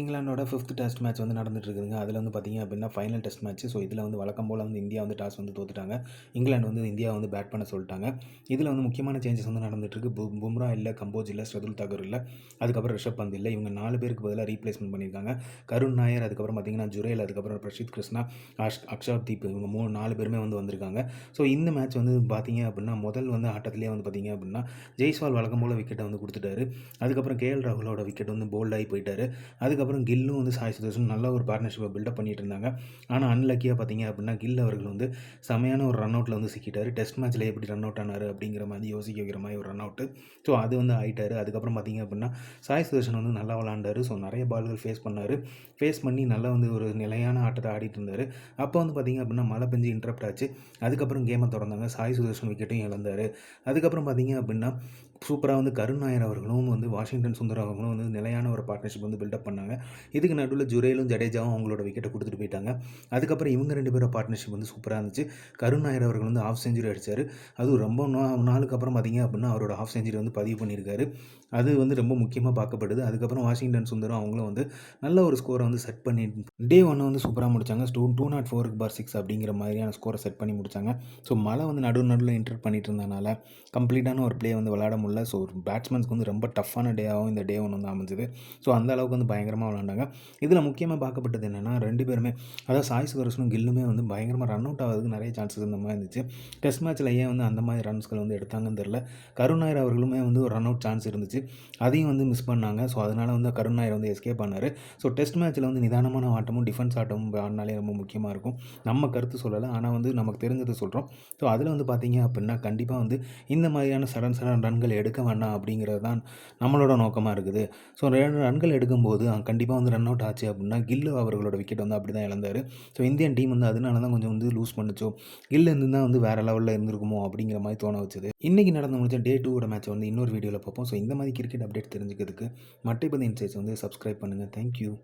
இங்கிலாண்டோட fifth test match வந்து நடந்துட்டு இருக்குதுங்க அதில் வந்து பார்த்தீங்க அப்படின்னா ஃபைனல் டெஸ்ட் மேட்ச் ஸோ இதில் வந்து வழக்கம் போல் வந்து இந்தியா வந்து டாஸ் வந்து தோத்துட்டாங்க. இங்கிலாந்து வந்து இந்தியா வந்து பேட் பண்ண சொல்லிட்டாங்க. இதில் வந்து முக்கியமான சேஞ்சஸ் வந்து நடந்துட்டுருக்கு. பு- பும்ரா இல்லை கம்போஜ் இல்லை ஸ்ரதுல் தாக்கூர் இல்லை. அதுக்கப்புறம் ரிஷப் பந்த் இல்லை. இவங்க நாலு பேருக்கு பதிலாக ரீப்ளேஸ்மெண்ட் பண்ணியிருக்காங்க. கருண் நாயர் அதுக்கப்புறம் பார்த்தீங்கன்னா ஜுரேல் அதுக்கப்புறம் பிரஷித் கிருஷ்ணா அஷ் அக்ஷாப் தீப் இவங்க மூணு நாலு பேருமே வந்து வந்திருக்காங்க. ஸோ இந்த மேட்ச் வந்து பார்த்திங்க அப்படின்னா முதல் வந்து ஆட்டத்திலே வந்து பார்த்தீங்க அப்படின்னா ஜெய்ஸ்வால் வழக்கம் போல் விக்கெட்டை வந்து கொடுத்துட்டாரு. அதுக்கப்புறம் கேஎல் ராகுலோட விக்கெட் வந்து போல்டாகி போயிட்டார். அதுக்கப்புறம் அதுக்கப்புறம் கில்லும் வந்து சாய் சுதர்ஷன் நல்ல ஒரு பார்ட்னர்ஷிப்பை பில்டப் பண்ணிட்டு இருந்தாங்க ஆனால் அன்லக்கியாக பார்த்தீங்க அப்படின்னா கில் அவர்கள் வந்து செமையான ஒரு ரன் அவுட்டில் வந்து சிக்கிட்டார். டெஸ்ட் மேட்ச்சில் எப்படி ரன் அவுட் ஆனார் அப்படிங்கிற மாதிரி யோசிக்க வைக்கிற மாதிரி ஒரு ரன் அவுட்டு ஸோ அது வந்து ஆயிட்டாரு. அதுக்கப்புறம் பார்த்தீங்க அப்படின்னா சாய் சுதர்ஷன் வந்து நல்லா விளாண்டாரு ஸோ நிறைய பால்கள் ஃபேஸ் பண்ணார். ஃபேஸ் பண்ணி நல்லா வந்து ஒரு நிலையான ஆட்டத்தை ஆடிட்டு இருந்தார் அப்போ வந்து பார்த்தீங்க அப்படின்னா மழை பெஞ்சு இன்டரப்ட் ஆச்சு. அதுக்கப்புறம் கேமை திறந்தாங்க சாய் சுதர்ஷன் விக்கெட்டையும் இழந்தார். அதுக்கப்புறம் பார்த்தீங்க அப்படின்னா சூப்பராக வந்து கருண் நாயர் அவர்களும் வந்து வாஷிங்டன் சுந்தர் அவர்களும் வந்து நிலையான ஒரு பார்ட்னர்ஷிப் வந்து பில்டப் பண்ணாங்க. இதுக்கு நடுவில் ஜுரேலும் ஜடேஜாவும் அவங்களோட விக்கெட்டை கொடுத்துட்டு போயிட்டாங்க. அதுக்கப்புறம் இவங்க ரெண்டு பேரும் பார்ட்னர்ஷிப் வந்து சூப்பராக இருந்துச்சு. கருண் நாயர் அவர்கள் வந்து ஆஃப் செஞ்சுரி அடித்தார் அதுவும் ரொம்ப நா- நாளுக்கு அப்புறம் பார்த்தீங்க அப்படின்னா அவரோட ஆஃப் செஞ்சுரி வந்து பதிவு பண்ணியிருக்காரு. அது வந்து ரொம்ப முக்கியமாக பார்க்கப்படுது. அதுக்கப்புறம் வாஷிங்டன் சுந்தரம் அவங்களும் வந்து நல்ல ஒரு ஸ்கோரை வந்து செட் பண்ணி டே ஒன்று வந்து சூப்பராக முடிச்சாங்க. ஸ்டோ டூ நாட் ஃபோருக்கு பார் சிக்ஸ் அப்படிங்கிற மாதிரியான ஸ்கோரை செட் பண்ணி முடிச்சாங்க. ஸோ மழை வந்து நடு நடுவில் இன்டர் பண்ணிட்டு இருந்தனால கம்ப்ளீட்டான ஒரு ப்ளே வந்து விளாட முடியல. ஸோ பேட்ஸ்மேன்ஸ்க்கு வந்து ரொம்ப டஃப்பான டேவாகவும் இந்த டே ஒன்று வந்து அமைஞ்சது. ஸோ அந்த அளவுக்கு வந்து பயங்கரமாக விளாண்டாங்க. இதில் முக்கியமாக பார்க்கப்பட்டது என்னென்னா ரெண்டு பேருமே அதாவது சாய் சுதர்ஷனும் கில்லுமே வந்து பயங்கரமாக ரன் அவுட் ஆகிறதுக்கு நிறைய சான்சஸ் இந்த மாதிரி இருந்துச்சு. டெஸ்ட் மேட்ச்சில் ஏன் வந்து அந்த மாதிரி ரன்ஸ்கள் வந்து எடுத்தாங்கன்னு தெரில கருணாயர் அவர்களுமே வந்து ஒரு ரன் அவுட் சான்ஸ் இருந்துச்சு. அதையும் வந்து மிஸ் பண்ணாங்க. ஸோ அதனால் வந்து கருணாயர் வந்து எஸ்கேப் பண்ணார். ஸோ டெஸ்ட் மேட்ச்சில் வந்து நிதானமான ஆட்டமும் டிஃபென்ஸ் ஆட்டமும் ஆடினாலே ரொம்ப முக்கியமாக இருக்கும். நம்ம கருத்து சொல்லலை ஆனால் வந்து நமக்கு தெரிஞ்சதை சொல்கிறோம் ஸோ அதில் வந்து பார்த்தீங்க அப்படின்னா கண்டிப்பாக வந்து இந்த மாதிரியான சடன் சடன் ரன்கள் எடுக்க வேண்டாம் அப்படிங்கிறது தான் நம்மளோட நோக்கமாக இருக்குது. ஸோ ரெண்டு ரன்கள் எடுக்கும்போது கண்டிப்பாக வந்து ரன் அவுட் ஆச்சு அப்படின்னா கில்லு அவர்களோட விக்கெட் வந்து அப்படி தான் இழந்தார். ஸோ இந்தியன் டீம் வந்து அதனால தான் கொஞ்சம் வந்து லூஸ் பண்ணுச்சோ? கில்லு இருந்து தான் வந்து வேறு லெவலில் இருந்திருக்குமோ? அப்படிங்கிற மாதிரி தோண வச்சது. இன்றைக்கி நடந்து முடிச்ச டே டூவோட மேட்ச் வந்து இன்னொரு வீடியோவில் பார்ப்போம். ஸோ இந்த மாதிரி கிரிக்கெட் அப்டேட் தெரிஞ்சுக்கிறதுக்கு மட்டைப்பதி இன்சைட்ஸ் வந்து சப்ஸ்கிரைப் பண்ணுங்கள் தேங்க்யூ